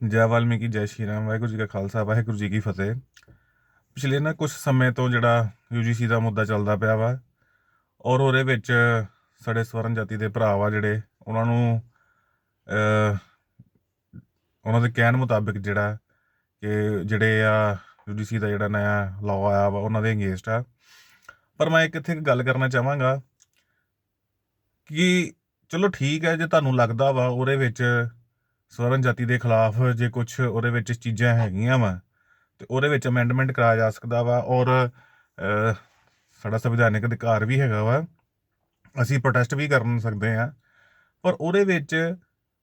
ਜੈ ਵਾਲਮੀਕੀ, ਜੈ ਸ਼੍ਰੀ ਰਾਮ, ਵਾਹਿਗੁਰੂ ਜੀ ਕਾ ਖਾਲਸਾ, ਵਾਹਿਗੁਰੂ ਜੀ ਕੀ ਫਤਿਹ। ਪਿਛਲੇ ਨਾ ਕੁਝ ਸਮੇਂ ਤੋਂ ਜਿਹੜਾ ਯੂਜੀਸੀ ਦਾ ਮੁੱਦਾ ਚੱਲਦਾ ਪਿਆ ਵਾ, ਔਰ ਉਹਦੇ ਵਿੱਚ ਸਾਡੇ ਸਵਰਨ ਜਾਤੀ ਦੇ ਭਰਾ ਵਾ ਜਿਹੜੇ, ਉਹਨਾਂ ਨੂੰ ਉਹਨਾਂ ਦੇ ਕਹਿਣ ਮੁਤਾਬਿਕ ਜਿਹੜਾ ਕਿ ਜਿਹੜੇ ਆ ਯੂਜੀਸੀ ਦਾ ਜਿਹੜਾ ਨਇਆ ਲਾਅ ਆਇਆ ਵਾ, ਉਹਨਾਂ ਦੇ ਅਗੇਂਸਟ ਆ। ਪਰ ਮੈਂ ਇੱਕ ਇੱਥੇ ਇੱਕ ਗੱਲ ਕਰਨਾ ਚਾਹਾਂਗਾ ਕਿ ਚਲੋ ਠੀਕ ਹੈ, ਜੇ ਤੁਹਾਨੂੰ ਲੱਗਦਾ ਵਾ ਉਹਦੇ ਵਿੱਚ ਸਵਰਨ ਜਾਤੀ ਦੇ ਖਿਲਾਫ ਜੇ ਕੁਝ ਉਹਦੇ ਵਿੱਚ ਚੀਜ਼ਾਂ ਹੈਗੀਆਂ ਵਾ, ਤੇ ਉਹਦੇ ਵਿੱਚ ਅਮੈਂਡਮੈਂਟ ਕਰਾਇਆ ਜਾ ਸਕਦਾ ਵਾ ਔਰ ਸਾਡਾ ਸੰਵਿਧਾਨਿਕ ਅਧਿਕਾਰ ਵੀ ਹੈਗਾ ਵਾ, ਅਸੀਂ ਪ੍ਰੋਟੈਸਟ ਵੀ ਕਰ ਸਕਦੇ ਆ ਪਰ ਉਹਦੇ ਵਿੱਚ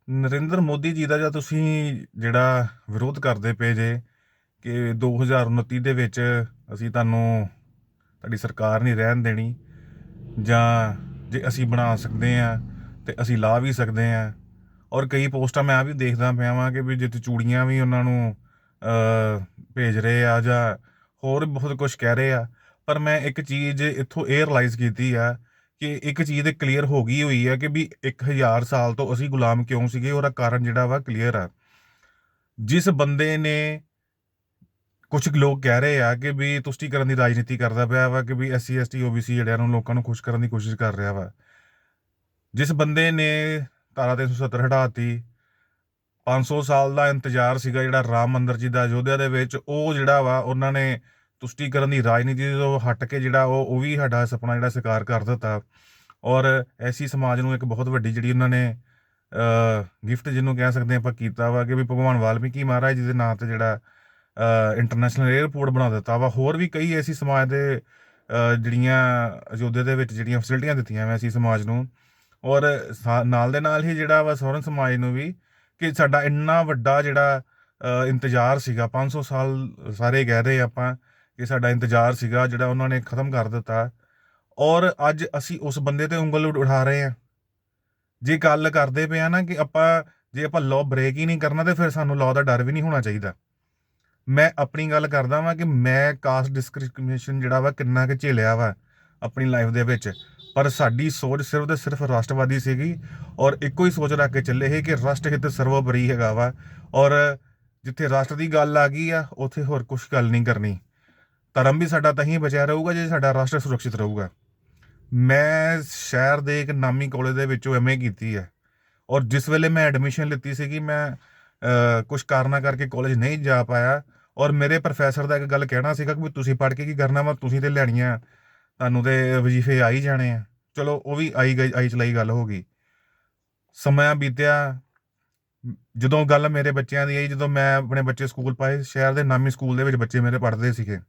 ਨਰਿੰਦਰ ਮੋਦੀ ਜੀ ਦਾ ਜਾਂ ਤੁਸੀਂ ਜਿਹੜਾ ਵਿਰੋਧ ਕਰਦੇ ਪਏ ਜੇ ਕਿ 2029 ਦੇ ਵਿੱਚ ਅਸੀਂ ਤੁਹਾਨੂੰ ਤੁਹਾਡੀ ਸਰਕਾਰ ਨਹੀਂ ਰਹਿਣ ਦੇਣੀ ਜਾਂ ਜੇ ਅਸੀਂ ਬਣਾ ਸਕਦੇ ਆ ਤੇ ਅਸੀਂ ਲਾ ਵੀ ਸਕਦੇ ਆ ਔਰ ਕਈ ਪੋਸਟਾਂ ਮੈਂ ਆ ਵੀ ਦੇਖਦਾ ਪਿਆ ਵਾਂ ਕਿ ਵੀ ਜਿੱਥੇ ਚੂੜੀਆਂ ਵੀ ਉਹਨਾਂ ਨੂੰ ਭੇਜ ਰਹੇ ਆ ਜਾਂ ਹੋਰ ਬਹੁਤ ਕੁਝ ਕਹਿ ਰਹੇ ਆ। ਪਰ ਮੈਂ ਇੱਕ ਚੀਜ਼ ਇੱਥੋਂ ਇਹ ਰਿਅਲਾਈਜ਼ ਕੀਤੀ ਆ ਕਿ ਇੱਕ ਚੀਜ਼ ਤੇ ਕਲੀਅਰ ਹੋ ਗਈ ਹੋਈ ਆ ਕਿ ਵੀ 1000 ਸਾਲ ਤੋਂ ਅਸੀਂ ਗੁਲਾਮ ਕਿਉਂ ਸੀਗੇ ਉਹਦਾ ਕਾਰਨ ਜਿਹੜਾ ਵਾ ਕਲੀਅਰ ਆ। ਜਿਸ ਬੰਦੇ ਨੇ ਕੁਝ ਲੋਕ ਕਹਿ ਰਹੇ ਆ ਕਿ ਵੀ ਤੁਸ਼ਟੀਕਰਨ ਦੀ ਰਾਜਨੀਤੀ ਕਰਦਾ ਪਿਆ ਵਾ ਕਿ ਵੀ ਐਸਸੀ ਐਸਟੀ ਓਬੀਸੀ ਜਿਹੜਿਆਂ ਨੂੰ ਲੋਕਾਂ ਨੂੰ ਖੁਸ਼ ਕਰਨ ਦੀ ਕੋਸ਼ਿਸ਼ ਕਰ ਰਿਹਾ ਵਾ। ਜਿਸ ਬੰਦੇ ਨੇ ਧਾਰਾ 370 ਹਟਾਤੀ। 500 ਸਾਲ ਦਾ ਇੰਤਜ਼ਾਰ ਸੀਗਾ ਜਿਹੜਾ ਰਾਮ ਮੰਦਰ ਜੀ ਦਾ ਅਯੋਧਿਆ ਦੇ ਵਿੱਚ ਉਹ ਜਿਹੜਾ ਵਾ, ਉਹਨਾਂ ਨੇ ਤੁਸ਼ਟੀਕਰਨ ਦੀ ਰਾਜਨੀਤੀ ਤੋਂ ਹਟ ਕੇ ਜਿਹੜਾ ਉਹ ਉਹ ਵੀ ਸਾਡਾ ਸੁਪਨਾ ਜਿਹੜਾ ਸਾਕਾਰ ਕਰ ਦਿੱਤਾ। ਔਰ ਐਸੀ ਸਮਾਜ ਨੂੰ ਇੱਕ ਬਹੁਤ ਵੱਡੀ ਜਿਹੜੀ ਉਹਨਾਂ ਨੇ ਗਿਫਟ ਜਿਹਨੂੰ ਕਹਿ ਸਕਦੇ ਆਪਾਂ ਕੀਤਾ ਵਾ ਕਿ ਵੀ ਭਗਵਾਨ ਵਾਲਮੀਕੀ ਮਹਾਰਾਜ ਜੀ ਦੇ ਨਾਂ ਤੇ ਜਿਹੜਾ ਇੰਟਰਨੈਸ਼ਨਲ 에ਅਰਪੋਰਟ ਬਣਾ ਦਿੱਤਾ ਵਾ। ਹੋਰ ਵੀ ਕਈ ਐਸੀ ਸਮਾਜ ਦੇ ਜਿਹੜੀਆਂ ਅਯੋਧਿਆ ਦੇ ਵਿੱਚ ਜਿਹੜੀਆਂ ਫੈਸਿਲਿਟੀਆਂ ਦਿੱਤੀਆਂ ਵਾ ਅਸੀਂ ਸਮਾਜ ਨੂੰ। ਔਰ ਸਾ- ਨਾਲ ਦੇ ਨਾਲ ਹੀ ਜਿਹੜਾ ਵਾ ਸਵਰਨ ਸਮਾਜ ਨੂੰ ਵੀ ਕਿ ਸਾਡਾ ਇੰਨਾ ਵੱਡਾ ਜਿਹੜਾ ਇੰਤਜ਼ਾਰ ਸੀਗਾ 500 ਸਾਲ ਸਾਰੇ ਕਹਿ ਰਹੇ ਆਪਾਂ ਕਿ ਸਾਡਾ ਇੰਤਜ਼ਾਰ ਸੀਗਾ, ਜਿਹੜਾ ਉਹਨਾਂ ਨੇ ਖਤਮ ਕਰ ਦਿੱਤਾ। ਔਰ ਅੱਜ ਅਸੀਂ ਉਸ ਬੰਦੇ ਤੇ ਉਂਗਲ ਉਠਾ ਰਹੇ ਹਾਂ। ਜੇ ਗੱਲ ਕਰਦੇ ਪਏ ਆ ਨਾ ਕਿ ਆਪਾਂ, ਜੇ ਆਪਾਂ ਲਾਅ ਬ੍ਰੇਕ ਹੀ ਨਹੀਂ ਕਰਨਾ ਤੇ ਫਿਰ ਸਾਨੂੰ ਲਾਅ ਦਾ ਡਰ ਵੀ ਨਹੀਂ ਹੋਣਾ ਚਾਹੀਦਾ। ਮੈਂ ਆਪਣੀ ਗੱਲ ਕਰਦਾ ਵਾਂ ਕਿ ਮੈਂ ਕਾਸਟ ਡਿਸਕ੍ਰਿਮੀਨੇਸ਼ਨ ਜਿਹੜਾ ਵਾ ਕਿੰਨਾ ਕਿ ਝੇਲਿਆ ਵਾ, ਆਪਣੀ ਲਾਈਫ ਦੇ ਵਿੱਚ। ਪਰ ਸਾਡੀ ਸੋਚ ਸਿਰਫ ਤੇ ਸਿਰਫ ਰਾਸ਼ਟਰਵਾਦੀ ਸੀਗੀ ਔਰ ਇੱਕੋ ਹੀ ਸੋਚ ਰੱਖ ਕੇ ਚੱਲੇ ਸੀ ਕਿ ਰਾਸ਼ਟਰ ਹਿੱਤ ਸਰਵੋਪਰੀ ਹੈਗਾ ਵਾ ਔਰ ਜਿੱਥੇ ਰਾਸ਼ਟਰ ਦੀ ਗੱਲ ਆ ਗਈ ਆ, ਉੱਥੇ ਹੋਰ ਕੁਝ ਗੱਲ ਨਹੀਂ ਕਰਨੀ। ਧਰਮ ਵੀ ਸਾਡਾ ਤਾਂ ਹੀ ਬਚਿਆ ਰਹੂਗਾ ਜੇ ਸਾਡਾ ਰਾਸ਼ਟਰ ਸੁਰੱਖਿਅਤ ਰਹੂਗਾ। ਮੈਂ ਸ਼ਹਿਰ ਦੇ ਇੱਕ ਨਾਮੀ ਕਾਲਜ ਦੇ ਵਿੱਚੋਂ ਐਮਏ ਕੀਤੀ ਹੈ ਔਰ ਜਿਸ ਵੇਲੇ ਮੈਂ ਐਡਮਿਸ਼ਨ ਲਿੱਤੀ ਸੀਗੀ, ਮੈਂ ਕੁਝ ਕਾਰਨਾਂ ਕਰਕੇ ਕਾਲਜ ਨਹੀਂ ਜਾ ਪਾਇਆ ਔਰ ਮੇਰੇ ਪ੍ਰੋਫੈਸਰ ਦਾ ਇੱਕ ਗੱਲ ਕਹਿਣਾ ਸੀਗਾ ਕਿ ਵੀ ਤੁਸੀਂ ਪੜ੍ਹ ਕੇ ਕੀ ਕਰਨਾ ਵਾ, ਤੁਸੀਂ ਤੇ ਲੈਣੀਆਂ ਤੁਹਾਨੂੰ ਤੇ ਵਜ਼ੀਫੇ ਆ ਹੀ ਜਾਣੇ ਆ। ਚਲੋ, ਉਹ ਵੀ ਆਈ ਗਈ, ਆਈ ਚਲਾਈ ਗੱਲ ਹੋ ਗਈ। ਸਮਾਂ ਬੀਤਿਆ। ਜਦੋਂ ਗੱਲ ਮੇਰੇ ਬੱਚਿਆਂ ਦੀ ਆਈ, ਜਦੋਂ ਮੈਂ ਆਪਣੇ ਬੱਚੇ ਸਕੂਲ ਪਾਏ, ਸ਼ਹਿਰ ਦੇ ਨਾਮੀ ਸਕੂਲ ਦੇ ਵਿੱਚ ਬੱਚੇ ਮੇਰੇ ਪੜ੍ਹਦੇ ਸੀਗੇ।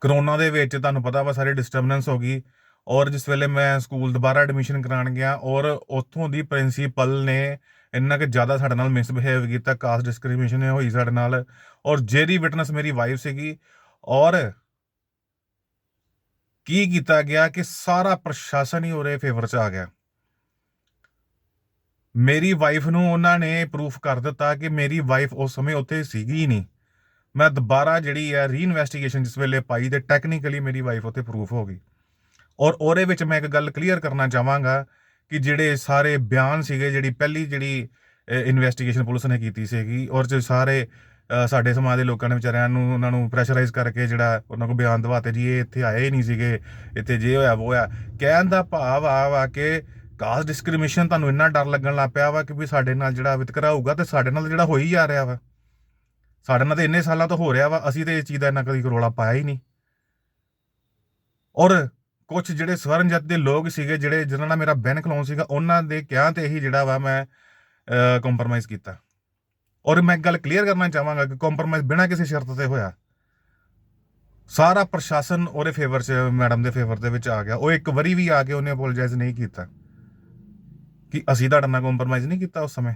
ਕਰੋਨਾ ਦੇ ਵਿੱਚ ਤੁਹਾਨੂੰ ਪਤਾ ਵਾ, ਸਾਰੇ ਡਿਸਟਰਬੈਂਸ ਹੋ ਗਈ। ਔਰ ਜਿਸ ਵੇਲੇ ਮੈਂ ਸਕੂਲ ਦੁਬਾਰਾ ਐਡਮਿਸ਼ਨ ਕਰਾਉਣ ਗਿਆ, ਔਰ ਉੱਥੋਂ ਦੀ ਪ੍ਰਿੰਸੀਪਲ ਨੇ ਇੰਨਾ ਕਿ ਜ਼ਿਆਦਾ ਸਾਡੇ ਨਾਲ ਮਿਸਬਿਹੇਵ ਕੀਤਾ ਕਾਸਟ ਡਿਸਕ੍ਰਿਮੀਨੇਸ਼ਨ ਹੋਈ ਸਾਡੇ ਨਾਲ। ਔਰ ਜਿਹੜੀ ਵਿਟਨੈਸ ਮੇਰੀ ਵਾਈਫ ਸੀਗੀ। ਔਰ ਕੀ ਕੀਤਾ ਗਿਆ ਕਿ ਸਾਰਾ ਪ੍ਰਸ਼ਾਸਨ ਹੀ ਉਹਦੇ ਫੇਵਰ 'ਚ ਆ ਗਿਆ? ਮੇਰੀ ਵਾਈਫ ਨੂੰ ਉਹਨਾਂ ਨੇ ਪ੍ਰੂਫ ਕਰ ਦਿੱਤਾ ਕਿ ਮੇਰੀ ਵਾਈਫ ਉਸ ਸਮੇਂ ਉੱਥੇ ਸੀਗੀ ਹੀ ਨਹੀਂ। ਮੈਂ ਦੁਬਾਰਾ ਜਿਹੜੀ ਹੈ ਰੀਇਨਵੈਸਟੀਗੇਸ਼ਨ ਜਿਸ ਵੇਲੇ ਪਾਈ ਤੇ ਟੈਕਨੀਕਲੀ ਮੇਰੀ ਵਾਈਫ ਉੱਥੇ ਪ੍ਰੂਫ ਹੋ ਗਈ। ਔਰ ਉਹਦੇ ਵਿੱਚ ਮੈਂ ਇੱਕ ਗੱਲ ਕਲੀਅਰ ਕਰਨਾ ਚਾਹਾਂਗਾ ਕਿ ਜਿਹੜੇ ਸਾਰੇ ਬਿਆਨ ਸੀਗੇ, ਜਿਹੜੀ ਪਹਿਲੀ ਜਿਹੜੀ ਇਨਵੈਸਟੀਗੇਸ਼ਨ ਪੁਲਿਸ ਨੇ ਕੀਤੀ ਸੀਗੀ, ਔਰ ਜੋ ਸਾਰੇ ਸਾਡੇ ਸਮਾਜ ਦੇ ਲੋਕਾਂ ਨੇ ਵਿਚਾਰਿਆਂ ਨੂੰ, ਉਹਨਾਂ ਨੂੰ ਪ੍ਰੈਸ਼ਰਾਈਜ਼ ਕਰਕੇ ਜਿਹੜਾ ਉਹਨਾਂ ਕੋਲ ਬਿਆਨ ਦਵਾਤੇ ਜੀ, ਇਹ ਇੱਥੇ ਆਏ ਹੀ ਨਹੀਂ ਸੀਗੇ, ਇੱਥੇ ਜੇ ਹੋਇਆ ਉਹ ਹੋਇਆ। ਕਹਿਣ ਦਾ ਭਾਵ ਆ ਵਾ ਕਿ ਕਾਸਟ ਡਿਸਕ੍ਰਿਮੀਨੇਸ਼ਨ ਤੁਹਾਨੂੰ ਇੰਨਾ ਡਰ ਲੱਗਣ ਲੱਗ ਪਿਆ ਵਾ ਕਿ ਵੀ ਸਾਡੇ ਨਾਲ ਜਿਹੜਾ ਵਿਤਕਰਾ ਹੋਊਗਾ ਤੇ ਸਾਡੇ ਨਾਲ ਜਿਹੜਾ ਹੋ ਹੀ ਜਾ ਰਿਹਾ ਵਾ। ਸਾਡੇ ਨਾਲ ਤਾਂ ਇੰਨੇ ਸਾਲਾਂ ਤੋਂ ਹੋ ਰਿਹਾ ਵਾ, ਅਸੀਂ ਤੇ ਇਸ ਚੀਜ਼ ਦਾ ਇੰਨਾ ਕਦੀ ਰੋਲਾ ਪਾਇਆ ਹੀ ਨਹੀਂ। ਔਰ ਕੁਝ ਜਿਹੜੇ ਸਵਰਨ ਜੱਤ ਦੇ ਲੋਕ ਸੀਗੇ, ਜਿਹੜੇ, ਜਿਨ੍ਹਾਂ ਨਾਲ ਮੇਰਾ ਬੈਨ ਖਲੋਣ ਸੀਗਾ, ਉਹਨਾਂ ਦੇ ਕਿਹਾ ਤੇ ਹੀ ਜਿਹੜਾ ਵਾ ਮੈਂ ਕੰਪਰਮਾਈਜ਼ ਕੀਤਾ। ਔਰ ਮੈਂ ਇੱਕ ਗੱਲ ਕਲੀਅਰ ਕਰਨਾ ਚਾਹਾਂਗਾ ਕਿ ਕੰਪਰੋਮਾਈਜ਼ ਬਿਨਾਂ ਕਿਸੇ ਸ਼ਰਤ ਤੇ ਹੋਇਆ। ਸਾਰਾ ਪ੍ਰਸ਼ਾਸਨ ਉਹਦੇ ਫੇਵਰ 'ਚ ਮੈਡਮ ਦੇ ਫੇਵਰ ਦੇ ਵਿੱਚ ਆ ਗਿਆ। ਉਹ ਇੱਕ ਵਾਰੀ ਵੀ ਆ ਕੇ ਉਹਨੇ ਅਪੋਲੋਜਾਈਜ਼ ਨਹੀਂ ਕੀਤਾ। ਕਿ ਅਸੀਂ ਤੁਹਾਡੇ ਨਾਲ ਕੰਪਰੋਮਾਈਜ਼ ਨਹੀਂ ਕੀਤਾ ਉਸ ਸਮੇਂ।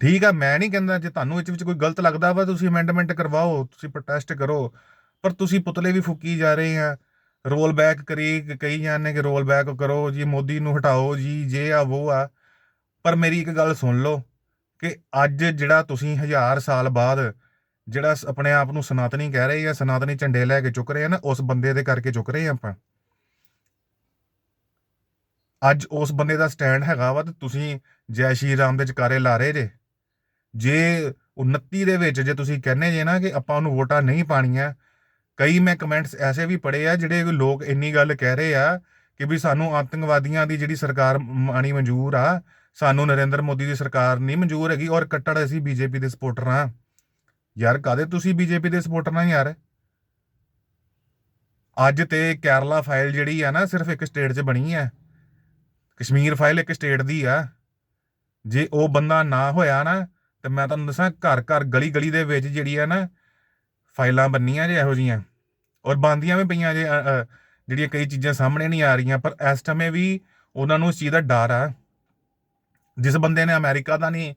ਠੀਕ ਆ, ਮੈਂ ਨਹੀਂ ਕਹਿੰਦਾ ਜੇ ਤੁਹਾਨੂੰ ਇਸ ਵਿੱਚ ਕੋਈ ਗਲਤ ਲੱਗਦਾ ਵਾ, ਤੁਸੀਂ ਅਮੈਂਡਮੈਂਟ ਕਰਵਾਓ, ਤੁਸੀਂ ਪ੍ਰੋਟੈਸਟ ਕਰੋ। ਪਰ ਤੁਸੀਂ ਪੁਤਲੇ ਵੀ ਫੂਕੀ ਜਾ ਰਹੇ ਆ। ਰੋਲ ਬੈਕ ਕਰੀ ਕਈ ਜਾਂਦੇ ਕਿ ਰੋਲ ਬੈਕ ਕਰੋ, ਜੀ ਮੋਦੀ ਨੂੰ ਹਟਾਓ, ਜੀ, ਜੇ ਆ ਉਹ ਆ। ਪਰ ਮੇਰੀ ਇੱਕ ਗੱਲ ਸੁਣ ਲਓ। ਕਿ ਅੱਜ ਜਿਹੜਾ ਤੁਸੀਂ ਹਜ਼ਾਰ ਸਾਲ ਬਾਅਦ ਜਿਹੜਾ ਆਪਣੇ ਆਪ ਨੂੰ ਸਨਾਤਨੀ ਕਹਿ ਰਹੇ ਆ, ਸਨਾਤਨੀ ਝੰਡੇ ਲੈ ਕੇ ਚੁੱਕ ਰਹੇ ਆ ਨਾ, ਉਸ ਬੰਦੇ ਦੇ ਕਰਕੇ ਚੁੱਕ ਰਹੇ ਆ ਆਪਾਂ। ਅੱਜ ਉਸ ਬੰਦੇ ਦਾ ਸਟੈਂਡ ਹੈਗਾ ਵਾ ਤੇ ਤੁਸੀਂ ਜੈ ਸ਼੍ਰੀ ਰਾਮ ਦੇ ਜਕਾਰੇ ਲਾ ਰਹੇ ਜੇ। ਜੇ 29 ਦੇ ਵਿੱਚ ਜੇ ਤੁਸੀਂ ਕਹਿੰਦੇ ਜੇ ਨਾ ਕਿ ਆਪਾਂ ਉਹਨੂੰ ਵੋਟਾਂ ਨਹੀਂ ਪਾਣੀਆਂ, ਕਈ ਮੈਂ ਕਮੈਂਟਸ ਐਸੇ ਵੀ ਪੜੇ ਆ ਜਿਹੜੇ ਲੋਕ ਇੰਨੀ ਗੱਲ ਕਹਿ ਰਹੇ ਆ ਕਿ ਵੀ ਸਾਨੂੰ ਆਤੰਕਵਾਦੀਆਂ ਦੀ ਜਿਹੜੀ ਸਰਕਾਰ ਮਾਣੀ ਮਨਜ਼ੂਰ ਆ ਸਾਨੂੰ ਨਰਿੰਦਰ ਮੋਦੀ ਦੀ ਸਰਕਾਰ ਨਹੀਂ ਮਨਜ਼ੂਰ ਹੈਗੀ ਔਰ ਕੱਟੜ ਅਸੀਂ ਬੀਜੇਪੀ ਦੇ ਸਪੋਰਟਰ ਆ ਯਾਰ ਕਾਦੇ ਤੁਸੀਂ ਬੀਜੇਪੀ ਦੇ ਸਪੋਰਟਰ ਨਾ ਯਾਰ? ਅੱਜ ਤੇ ਕੇਰਲਾ ਫਾਈਲ ਜਿਹੜੀ ਆ ਨਾ, ਸਿਰਫ ਇੱਕ ਸਟੇਟ 'ਚ ਬਣੀ ਆ। ਕਸ਼ਮੀਰ ਫਾਈਲ ਇੱਕ ਸਟੇਟ ਦੀ ਆ। ਜੇ ਉਹ ਬੰਦਾ ਨਾ ਹੋਇਆ ਨਾ, ਤੇ ਮੈਂ ਤੁਹਾਨੂੰ ਦੱਸਾਂ, ਘਰ ਘਰ ਗਲੀ ਗਲੀ ਦੇ ਵਿੱਚ ਜਿਹੜੀ ਆ ਨਾ, ਫਾਈਲਾਂ ਬੰਨੀਆਂ ਜੇ ਇਹੋ ਜੀਆਂ ਔਰ ਬੰਦੀਆਂ ਵੀ ਪਈਆਂ ਜੇ ਜਿਹੜੀਆਂ ਕਈ ਚੀਜ਼ਾਂ ਸਾਹਮਣੇ ਨਹੀਂ ਆ ਰਹੀਆਂ, ਪਰ ਇਸ ਸਮੇਂ ਵੀ ਉਹਨਾਂ ਨੂੰ ਇਸ ਚੀਜ਼ ਦਾ ਡਰ ਆ। ਜਿਸ ਬੰਦੇ ਨੇ ਅਮਰੀਕਾ ਦਾ ਨਹੀਂ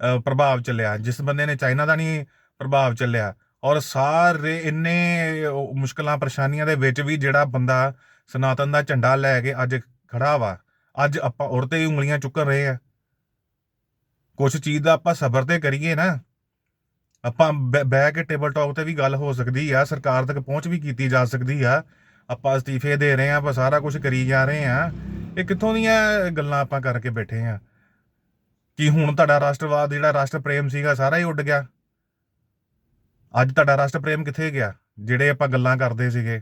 ਅ, ਪ੍ਰਭਾਵ ਚੱਲਿਆ ਜਿਸ ਬੰਦੇ ਨੇ ਚਾਈਨਾ ਦਾ ਨਹੀਂ ਪ੍ਰਭਾਵ ਚੱਲਿਆ ਔਰ ਸਾਰੇ ਇੰਨੇ ਉਹ ਮੁਸ਼ਕਲਾਂ ਪਰੇਸ਼ਾਨੀਆਂ ਦੇ ਵਿੱਚ ਵੀ ਜਿਹੜਾ ਬੰਦਾ ਸਨਾਤਨ ਦਾ ਝੰਡਾ ਲੈ ਕੇ ਅੱਜ ਖੜਾ ਵਾ ਅੱਜ ਆਪਾਂ ਔਰ ਤੇ ਹੀ ਉਂਗਲੀਆਂ ਚੁੱਕ ਰਹੇ ਆ। ਕੁਛ ਚੀਜ਼ ਦਾ ਆਪਾਂ ਸਬਰ ਤੇ ਕਰੀਏ ਨਾ ਆਪਾਂ ਬਹਿ ਬਹਿ ਕੇ ਟੇਬਲ ਟਾਕ ਤੇ ਵੀ ਗੱਲ ਹੋ ਸਕਦੀ ਆ ਸਰਕਾਰ ਤੱਕ ਪਹੁੰਚ ਵੀ ਕੀਤੀ ਜਾ ਸਕਦੀ ਆ ਆਪਾਂ ਅਸਤੀਫੇ ਦੇ ਰਹੇ ਆ ਆਪਾਂ ਸਾਰਾ ਕੁਝ ਕਰੀ ਜਾ ਰਹੇ ਆ ਇਹ ਕਿੱਥੋਂ ਦੀਆਂ ਗੱਲਾਂ ਆਪਾਂ ਕਰਕੇ ਬੈਠੇ ਆ? ਕਿ ਹੁਣ ਤੁਹਾਡਾ ਰਾਸ਼ਟਰਵਾਦ, ਜਿਹੜਾ ਰਾਸ਼ਟਰ ਪ੍ਰੇਮ ਸੀਗਾ, ਸਾਰਾ ਹੀ ਉੱਡ ਗਿਆ। ਅੱਜ ਤੁਹਾਡਾ ਰਾਸ਼ਟਰ ਪ੍ਰੇਮ ਕਿੱਥੇ ਗਿਆ? ਜਿਹੜੇ ਆਪਾਂ ਗੱਲਾਂ ਕਰਦੇ ਸੀਗੇ।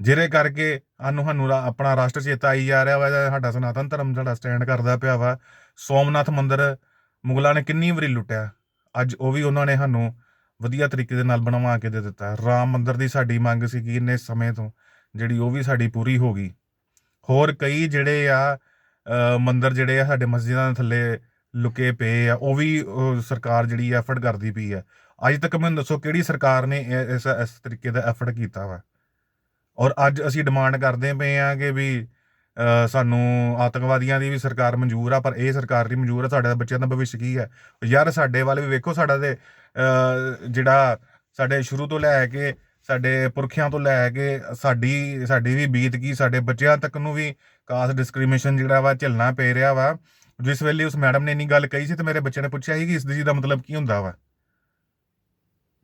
ਜਿਹਦੇ ਕਰਕੇ ਸਾਨੂੰ ਸਾਨੂੰ ਰਾ- ਆਪਣਾ ਰਾਸ਼ਟਰ ਚੇਤਾ ਆਈ ਜਾ ਰਿਹਾ ਵਾ, ਇਹਦਾ ਸਾਡਾ ਸਨਾਤਨ ਧਰਮ ਸਾਡਾ ਸਟੈਂਡ ਕਰਦਾ ਪਿਆ ਵਾ। ਸੋਮਨਾਥ ਮੰਦਿਰ ਮੁਗਲਾਂ ਨੇ ਕਿੰਨੀ ਵਾਰੀ ਲੁੱਟਿਆ। ਅੱਜ ਉਹ ਵੀ ਉਹਨਾਂ ਨੇ ਸਾਨੂੰ ਵਧੀਆ ਤਰੀਕੇ ਦੇ ਨਾਲ ਬਣਵਾ ਕੇ ਦੇ ਦਿੱਤਾ। ਰਾਮ ਮੰਦਿਰ ਦੀ ਸਾਡੀ ਮੰਗ ਸੀਗੀ ਇੰਨੇ ਸਮੇਂ ਤੋਂ, ਜਿਹੜੀ ਉਹ ਵੀ ਸਾਡੀ ਪੂਰੀ ਹੋ ਗਈ। ਹੋਰ ਕਈ ਜਿਹੜੇ ਆ ਮੰਦਰ ਜਿਹੜੇ ਆ ਸਾਡੇ ਮਸਜਿਦਾਂ ਦੇ ਥੱਲੇ ਲੁਕੇ ਪਏ ਆ, ਉਹ ਵੀ ਸਰਕਾਰ ਜਿਹੜੀ ਐਫਰਟ ਕਰਦੀ ਪਈ ਆ। ਅੱਜ ਤੱਕ ਮੈਨੂੰ ਦੱਸੋ ਕਿਹੜੀ ਸਰਕਾਰ ਨੇ ਇਹ- ਇਸ ਇਸ ਤਰੀਕੇ ਦਾ ਐਫਰਟ ਕੀਤਾ ਵਾ? ਔਰ ਅੱਜ ਅਸੀਂ ਡਿਮਾਂਡ ਕਰਦੇ ਪਏ ਆ ਕਿ ਵੀ ਸਾਨੂੰ ਆਤੰਕਵਾਦੀਆਂ ਦੀ ਵੀ ਸਰਕਾਰ ਮਨਜ਼ੂਰ ਆ, ਪਰ ਇਹ ਸਰਕਾਰ ਨਹੀਂ ਮਨਜ਼ੂਰ ਆ, ਸਾਡੇ ਬੱਚਿਆਂ ਦਾ ਭਵਿੱਖ ਕੀ ਹੈ ਯਾਰ ਸਾਡੇ ਵੱਲ ਵੀ ਵੇਖੋ, ਸਾਡਾ ਤੇ ਜਿਹੜਾ ਸਾਡੇ ਸ਼ੁਰੂ ਤੋਂ ਲੈ ਕੇ ਸਾਡੇ ਪੁਰਖਿਆਂ ਤੋਂ ਲੈ ਕੇ ਸਾਡੀ ਸਾਡੀ ਵੀ ਬੀਤ ਗਈ, ਸਾਡੇ ਬੱਚਿਆਂ ਤੱਕ ਨੂੰ ਵੀ ਕਾਸਟ ਡਿਸਕ੍ਰਿਮੀਨੇਸ਼ਨ ਜਿਹੜਾ ਵਾ ਝੱਲਣਾ ਪੈ ਰਿਹਾ ਵਾ। ਜਿਸ ਵੇਲੇ ਉਸ ਮੈਡਮ ਨੇ ਇੰਨੀ ਗੱਲ ਕਹੀ ਸੀ ਤੇ ਮੇਰੇ ਬੱਚੇ ਨੇ ਪੁੱਛਿਆ ਸੀ ਕਿ ਇਸ ਚੀਜ਼ ਦਾ ਮਤਲਬ ਕੀ ਹੁੰਦਾ ਵਾ?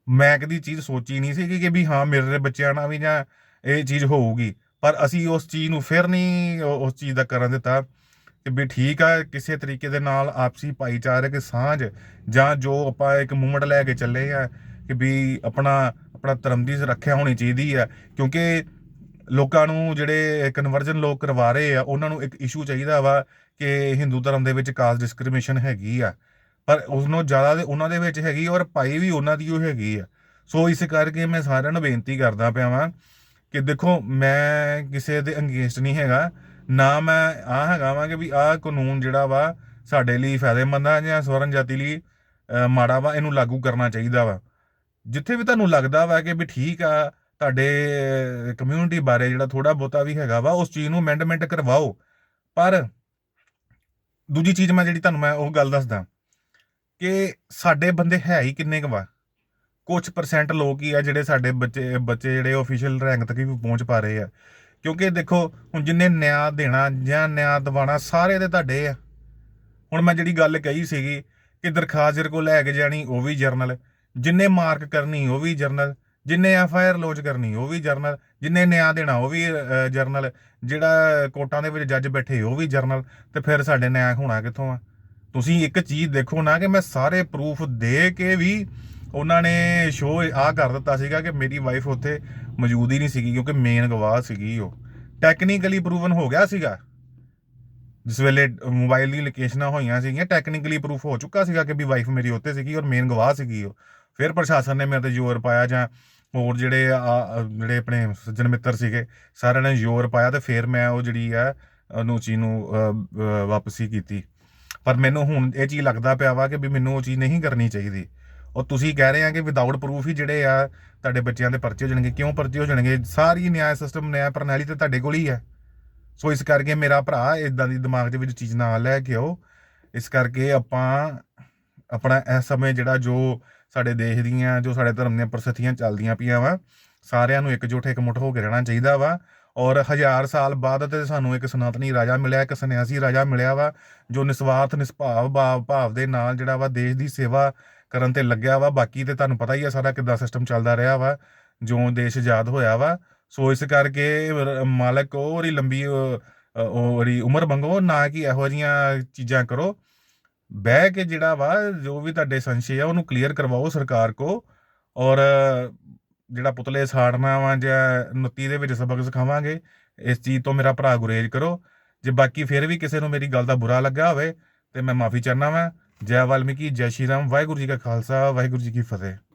ਮੈਂ ਕਦੀ ਚੀਜ਼ ਸੋਚੀ ਨਹੀਂ ਸੀ ਕਿ ਵੀ ਹਾਂ, ਮੇਰੇ ਬੱਚਿਆਂ ਨਾਲ ਵੀ ਜਾਂ ਇਹ ਚੀਜ਼ ਹੋਊਗੀ। ਪਰ ਅਸੀਂ ਉਸ ਚੀਜ਼ ਨੂੰ ਫਿਰ ਨਹੀਂ ਉਸ ਚੀਜ਼ ਦਾ ਕਰਨ ਦਿੱਤਾ। ਕਿ ਵੀ ਠੀਕ ਆ, ਕਿਸੇ ਤਰੀਕੇ ਦੇ ਨਾਲ ਆਪਸੀ ਭਾਈਚਾਰਕ ਸਾਂਝ ਜਾਂ ਜੋ ਆਪਾਂ ਇੱਕ ਮੂਵਮੈਂਟ ਲੈ ਕੇ ਚੱਲੇ ਆ ਕਿ ਵੀ ਆਪਣਾ ਆਪਣਾ ਧਰਮ ਦੀ ਸੁਰੱਖਿਆ ਹੋਣੀ ਚਾਹੀਦੀ ਆ ਕਿਉਂਕਿ ਲੋਕਾਂ ਨੂੰ ਜਿਹੜੇ ਕਨਵਰਜਨ ਲੋਕ ਕਰਵਾ ਰਹੇ ਆ, ਉਹਨਾਂ ਨੂੰ ਇੱਕ ਇਸ਼ੂ ਚਾਹੀਦਾ ਵਾ ਕਿ ਹਿੰਦੂ ਧਰਮ ਦੇ ਵਿੱਚ ਕਾਸਟ ਡਿਸਕ੍ਰਿਮੀਨੇਸ਼ਨ ਹੈਗੀ ਆ। ਪਰ ਉਸ ਨੂੰ ਜ਼ਿਆਦਾ ਦੇ, ਉਹਨਾਂ ਦੇ ਵਿੱਚ ਹੈਗੀ ਔਰ ਪਾਈ ਵੀ ਉਹਨਾਂ ਦੀ ਉਹ ਹੈਗੀ ਆ। ਸੋ ਇਸ ਕਰਕੇ ਮੈਂ ਸਾਰਿਆਂ ਨੂੰ ਬੇਨਤੀ ਕਰਦਾ ਪਿਆ ਵਾਂ ਕਿ ਦੇਖੋ, ਮੈਂ ਕਿਸੇ ਦੇ ਅੰਗੇਸਟ ਨਹੀਂ ਹੈਗਾ, ਨਾ ਮੈਂ ਆ ਹੈਗਾ ਵਾਂ ਕਿ ਵੀ ਆਹ ਕਾਨੂੰਨ ਜਿਹੜਾ ਵਾ ਸਾਡੇ ਲਈ ਫਾਇਦੇਮੰਦ ਆ ਜਾਂ ਸਵਰਨ ਜਾਤੀ ਲਈ ਮਾੜਾ ਵਾ, ਇਹਨੂੰ ਲਾਗੂ ਕਰਨਾ ਚਾਹੀਦਾ ਵਾ। ਜਿੱਥੇ ਵੀ ਤੁਹਾਨੂੰ ਲੱਗਦਾ ਵਾ ਕਿ ਵੀ ਠੀਕ ਆ, ਤੁਹਾਡੇ ਕਮਿਊਨਿਟੀ ਬਾਰੇ ਜਿਹੜਾ ਥੋੜਾ ਬਹੁਤਾ ਵੀ ਹੈਗਾ ਵਾ, ਉਸ ਚੀਜ਼ ਨੂੰ ਅਮੈਂਡਮੈਂਟ ਕਰਵਾਓ। ਪਰ ਦੂਜੀ ਚੀਜ਼ ਮੈਂ ਜਿਹੜੀ ਤੁਹਾਨੂੰ ਮੈਂ ਉਹ ਗੱਲ ਦੱਸਦਾ ਕਿ ਸਾਡੇ ਬੰਦੇ ਹੈ ਹੀ ਕਿੰਨੇ ਕੁ ਵਾ। ਕੁਝ ਪਰਸੈਂਟ ਲੋਕ ਹੀ ਆ ਜਿਹੜੇ ਸਾਡੇ ਬੱਚੇ ਬੱਚੇ ਜਿਹੜੇ ਆਫੀਸ਼ੀਅਲ ਰੈਂਕ ਤੱਕ ਵੀ ਪਹੁੰਚ ਪਾ ਰਹੇ ਆ। ਕਿਉਂਕਿ ਦੇਖੋ, ਹੁਣ ਜਿੰਨੇ ਨਿਆਂ ਦੇਣਾ ਜਾਂ ਨਿਆਂ ਦਿਵਾਣਾ ਸਾਰੇ ਦੇ ਤੁਹਾਡੇ ਆ। ਹੁਣ ਮੈਂ ਜਿਹੜੀ ਗੱਲ ਕਹੀ ਸੀਗੀ ਕਿ ਦਰਖਾਸਤ ਜਿਹੜੇ ਕੋਲ ਲੈ ਕੇ ਜਾਣੀ, ਉਹ ਵੀ ਜਰਨਲ। ਜਿੰਨੇ ਮਾਰਕ ਕਰਨੀ ਉਹ ਵੀ ਜਰਨਲ, ਜਿੰਨੇ ਐਫ ਆਈ ਆਰ ਲੌਜ ਕਰਨੀ ਉਹ ਵੀ ਜਰਨਲ, ਜਿੰਨੇ ਨਿਆਂ ਦੇਣਾ ਉਹ ਵੀ ਜਰਨਲ, ਜਿਹੜਾ ਕੋਰਟਾਂ ਦੇ ਵਿੱਚ ਜੱਜ ਬੈਠੇ ਉਹ ਵੀ ਜਰਨਲ, ਤੇ ਫਿਰ ਸਾਡੇ ਨਿਆਂ ਹੋਣਾ ਕਿੱਥੋਂ ਆ? ਤੁਸੀਂ ਇੱਕ ਚੀਜ਼ ਦੇਖੋ ਨਾ ਕਿ ਮੈਂ ਸਾਰੇ ਪ੍ਰੂਫ ਦੇ ਕੇ ਵੀ ਉਹਨਾਂ ਨੇ ਸ਼ੋ ਆ ਕਰ ਦਿੱਤਾ ਸੀਗਾ ਕਿ ਮੇਰੀ ਵਾਈਫ ਉੱਥੇ ਮੌਜੂਦ ਹੀ ਨਹੀਂ ਸੀਗੀ, ਕਿਉਂਕਿ ਮੇਨ ਗਵਾਹ ਸੀਗੀ ਉਹ। ਟੈਕਨੀਕਲੀ ਪ੍ਰੂਵਨ ਹੋ ਗਿਆ ਸੀਗਾ। ਜਿਸ ਵੇਲੇ ਮੋਬਾਈਲ ਦੀ ਲੋਕੇਸ਼ਨਾਂ ਹੋਈਆਂ ਸੀਗੀਆਂ ਟੈਕਨੀਕਲੀ ਪ੍ਰੂਫ ਹੋ ਚੁੱਕਾ ਸੀਗਾ ਕਿ ਵੀ ਵਾਈਫ ਮੇਰੀ ਉੱਥੇ ਸੀਗੀ ਔਰ ਮੇਨ ਗਵਾਹ ਸੀਗੀ ਉਹ। ਫਿਰ ਪ੍ਰਸ਼ਾਸਨ ਨੇ ਮੇਰੇ ਤੇ ਜ਼ੋਰ ਪਾਇਆ ਜਾਂ ਹੋਰ ਜਿਹੜੇ ਆ ਜਿਹੜੇ ਆਪਣੇ ਸੱਜਣ ਮਿੱਤਰ ਸੀਗੇ, ਸਾਰਿਆਂ ਨੇ ਜ਼ੋਰ ਪਾਇਆ ਤੇ ਫਿਰ ਮੈਂ ਉਹ ਜਿਹੜੀ ਆ, ਉਹਨੂੰ ਚੀਜ਼ ਨੂੰ ਵਾਪਸੀ ਕੀਤੀ। ਪਰ ਮੈਨੂੰ ਹੁਣ ਇਹ ਚੀਜ਼ ਲੱਗਦਾ ਪਿਆ ਵਾ ਕਿ ਵੀ ਮੈਨੂੰ ਉਹ ਚੀਜ਼ ਨਹੀਂ ਕਰਨੀ ਚਾਹੀਦੀ। ਔਰ ਤੁਸੀਂ ਕਹਿ ਰਹੇ ਆ ਕਿ ਵਿਦਆਊਟ ਪ੍ਰੂਫ ਹੀ ਜਿਹੜੇ ਆ ਤੁਹਾਡੇ ਬੱਚਿਆਂ ਦੇ ਪਰਚੇ ਹੋ ਜਾਣਗੇ, ਕਿਉਂ ਪਰਚੇ ਹੋ ਜਾਣਗੇ? ਸਾਰੀ ਨਿਆਂ ਸਿਸਟਮ, ਨਿਆਂ ਪ੍ਰਣਾਲੀ ਤੇ ਤੁਹਾਡੇ ਕੋਲ ਹੀ ਹੈ। ਸੋ ਇਸ ਕਰਕੇ ਮੇਰਾ ਭਰਾ ਇਦਾਂ ਦੀ ਦਿਮਾਗ ਦੇ ਵਿੱਚ ਚੀਜ਼ ਨਾ ਲੈ ਕੇ ਆਓ। ਇਸ ਕਰਕੇ ਆਪਾਂ ਆਪਣਾ ਇਸ ਸਮੇਂ ਜਿਹੜਾ ਜੋ ਸਾਡੇ ਦੇਸ਼ ਦੀਆਂ ਜੋ ਸਾਡੇ ਧਰਮ ਦੀਆਂ ਪ੍ਰਸਥਿਤੀਆਂ ਚੱਲਦੀਆਂ ਪਈਆਂ ਵਾ, ਸਾਰਿਆਂ ਨੂੰ ਇਕਜੁੱਟ ਇਕਮੁੱਠ ਹੋ ਕੇ ਰਹਿਣਾ ਚਾਹੀਦਾ ਵਾ। ਔਰ ਹਜ਼ਾਰ ਸਾਲ ਬਾਅਦ ਤੇ ਸਾਨੂੰ ਇੱਕ ਸਨਾਤਨੀ ਰਾਜਾ ਮਿਲਿਆ, ਇੱਕ ਸੰਨਿਆਸੀ ਰਾਜਾ ਮਿਲਿਆ ਵਾ, ਜੋ ਨਿਸਵਾਰਥ, ਨਿਸਭਾਵ ਭਾਵ ਭਾਵ ਦੇ ਨਾਲ ਜਿਹੜਾ ਵਾ ਦੇਸ਼ ਦੀ ਸੇਵਾ ਕਰਨ ਤੇ ਲੱਗਿਆ ਵਾ। ਬਾਕੀ ਤੇ ਤੁਹਾਨੂੰ ਪਤਾ ਹੀ ਆ ਸਾਰਾ ਕਿੱਦਾਂ ਸਿਸਟਮ ਚੱਲਦਾ ਰਿਹਾ ਵਾ ਜੋ ਦੇਸ਼ ਆਜ਼ਾਦ ਹੋਇਆ ਵਾ। ਸੋ ਇਸ ਕਰਕੇ ਮਾਲਕ, ਉਹ ਉਹਦੀ ਲੰਬੀ ਉਹ- ਉਹਦੀ ਉਮਰ ਮੰਗੋ, ਨਾ ਕਿ ਇਹੋ ਜੀਆਂ ਚੀਜ਼ਾਂ ਕਰੋ। ਬਹਿ ਕੇ ਜਿਹੜਾ ਵਾ, ਜੋ ਵੀ ਤੁਹਾਡੇ ਸੰਸ਼ੇ ਆ, ਉਹਨੂੰ ਕਲੀਅਰ ਕਰਵਾਓ ਸਰਕਾਰ ਕੋ ਔਰ ਜਿਹੜਾ ਪੁਤਲੇ ਸਾੜਨਾ ਵਾ ਜਾਂ 29 ਦੇ ਵਿੱਚ ਸਬਕ ਸਿਖਾਵਾਂਗੇ, ਇਸ ਚੀਜ਼ ਤੋਂ ਮੇਰਾ ਭਰਾ ਗੁਰੇਜ਼ ਕਰੋ। ਜੇ ਬਾਕੀ ਫਿਰ ਵੀ ਕਿਸੇ ਨੂੰ ਮੇਰੀ ਗੱਲ ਦਾ ਬੁਰਾ ਲੱਗਾ ਹੋਵੇ, ਤੇ ਮੈਂ ਮਾਫੀ ਚਾਹਨਾ ਵਾਂ। ਜੈ ਵਾਲਮੀਕੀ, ਜੈ ਸ਼੍ਰੀ ਰਾਮ, ਵਾਹਿਗੁਰੂ ਜੀ ਕਾ ਖਾਲਸਾ, ਵਾਹਿਗੁਰੂ ਜੀ ਕੀ ਫਤਿਹ।